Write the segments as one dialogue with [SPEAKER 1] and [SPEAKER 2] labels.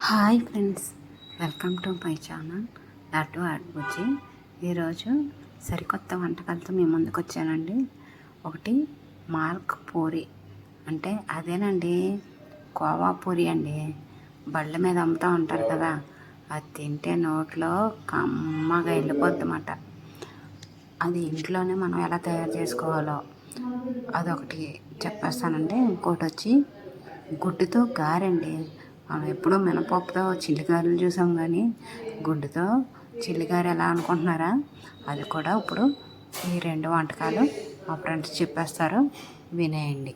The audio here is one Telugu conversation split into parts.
[SPEAKER 1] Hi friends welcome to my channel. Laddu అడ్బుజి ఈరోజు సరికొత్త వంటకాలతో మీ ముందుకు వచ్చానండి. ఒకటి మాల్క్ పూరి. అంటే అదేనండి కోవా పూరి అండి. బళ్ళ మీద అమ్ముతూ ఉంటారు కదా అది తింటే నోట్లో కమ్మగా వెళ్ళిపోద్దన్నమాట. అది ఇంట్లోనే మనం ఎలా తయారు చేసుకోవాలో అదొకటి చెప్పేస్తానండి. ఇంకోటి వచ్చి గుడ్డుతో గారండి. మనం ఎప్పుడూ మినపప్పుతో చిల్లిగారులు చూసాం కానీ గుడ్డుతో చిల్లిగారు ఎలా అనుకుంటున్నారా? అది కూడా ఇప్పుడు ఈ రెండు వంటకాలు మా ఫ్రెండ్స్ చెప్పేస్తారు. వినేయండి.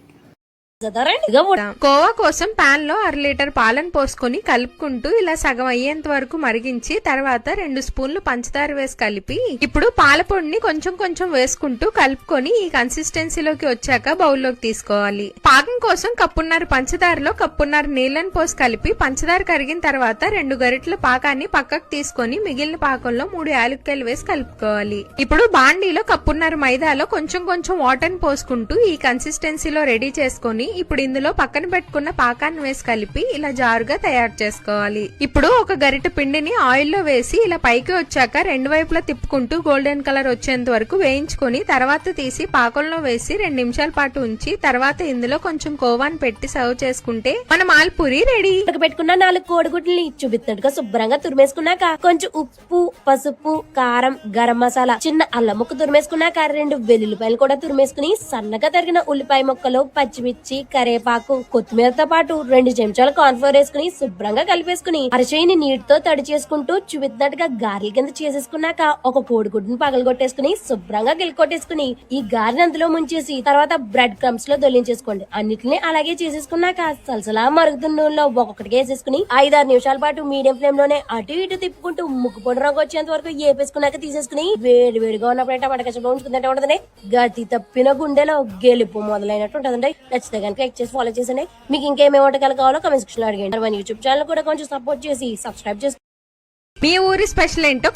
[SPEAKER 2] కోవా కోసం పాన్లో అర లీటర్ పాలను పోసుకొని కలుపుకుంటూ ఇలా సగం అయ్యేంత వరకు మరిగించి తర్వాత రెండు స్పూన్లు పంచదార వేసి కలిపి ఇప్పుడు పాల పొడిని కొంచెం కొంచెం వేసుకుంటూ కలుపుకొని ఈ కన్సిస్టెన్సీలోకి వచ్చాక బౌల్లోకి తీసుకోవాలి. పాకం కోసం కప్పున్నర పంచదారలో కప్పున్నర నీళ్ళని పోసి కలిపి పంచదార కరిగిన తర్వాత రెండు గరిటెల పాకాన్ని పక్కకు తీసుకొని మిగిలిన పాకంలో మూడు యాలక్కాయలు వేసి కలుపుకోవాలి. ఇప్పుడు బాండీలో కప్పున్నర మైదాలో కొంచెం కొంచెం వాటర్ పోసుకుంటూ ఈ కన్సిస్టెన్సీలో రెడీ చేసుకొని ఇప్పుడు ఇందులో పక్కన పెట్టుకున్న పాకాన్ని వేసి కలిపి ఇలా జారుగా తయారు చేసుకోవాలి. ఇప్పుడు ఒక గరిటె పిండిని ఆయిల్లో వేసి ఇలా పైకి వచ్చాక రెండు వైపులా తిప్పుకుంటూ గోల్డెన్ కలర్ వచ్చేంత వరకు వేయించుకొని తర్వాత తీసి పాకంలో వేసి రెండు నిమిషాల పాటు ఉంచి తర్వాత ఇందులో కొంచెం కోవాన్ పెట్టి సర్వ్ చేసుకుంటే మన మాల్పూరి రెడీ.
[SPEAKER 3] పెట్టుకున్న నాలుగు కోడిగుడ్లని చూపిస్తున్నట్టుగా శుభ్రంగా తురిమేసుకున్నాక కొంచెం ఉప్పు పసుపు కారం గరం మసాలా చిన్న అల్లం ముక్క తురిమేసుకున్నాక రెండు వెల్లుల్లిపాయలు కూడా తురిమేసుకుని సన్నగా తరిగిన ఉల్లిపాయ ముక్కలు పచ్చిమిర్చి కరేపాకు కొత్తిమీరతో పాటు రెండు చెంచాలు కార్న్ఫ్లోర్ వేసుకుని శుభ్రంగా కలిపేసుకుని అరచేయిని నీటితో తడి చేసుకుంటూ చూపిస్తున్నట్టుగా గారెల కింద చేసేసుకున్నాక ఒక కోడిగుడ్డును పగలగొట్టేసుకుని శుభ్రంగా గిల్కొట్టేసుకుని ఈ గారెని అందులో ముంచేసి తర్వాత బ్రెడ్ క్రమ్స్లో దొల్లించేసుకోండి అన్నిటిని అలాగే చేసేసుకున్నాక సలసలా మరుగుతున్న నూనెలో ఒక్కొక్కటిగా వేసేసుకుని ఐదారు నిమిషాల పాటు మీడియం ఫ్లేమ్లోనే అటు ఇటు తిప్పుకుంటూ ముక్కు పొడి రంగు వచ్చేంత వరకు ఏపేసుకున్నాక తీసేసుకుని వేడి వేడిగా ఉన్నప్పుడు టమాటా కచ్చప ఉంచుకుంటే ఉంటుందండి. గతి తప్పిన గుండెలో గెలుపు మొదలైనట్టు ఉంటుందండి. ఖచ్చితంగా కనుక లైక్ చేసి ఫాలో చేసండి మీకు ఇంకేమేమి వంటకాలు కావాలో కమెంట్ సెక్షన్లో అడిగండి మన యూట్యూబ్ ఛానల్ కూడా కొంచెం సపోర్ట్ చేసి సబ్స్క్రైబ్ చేసి
[SPEAKER 2] మీ ఊరి స్పెషల్ ఏంటో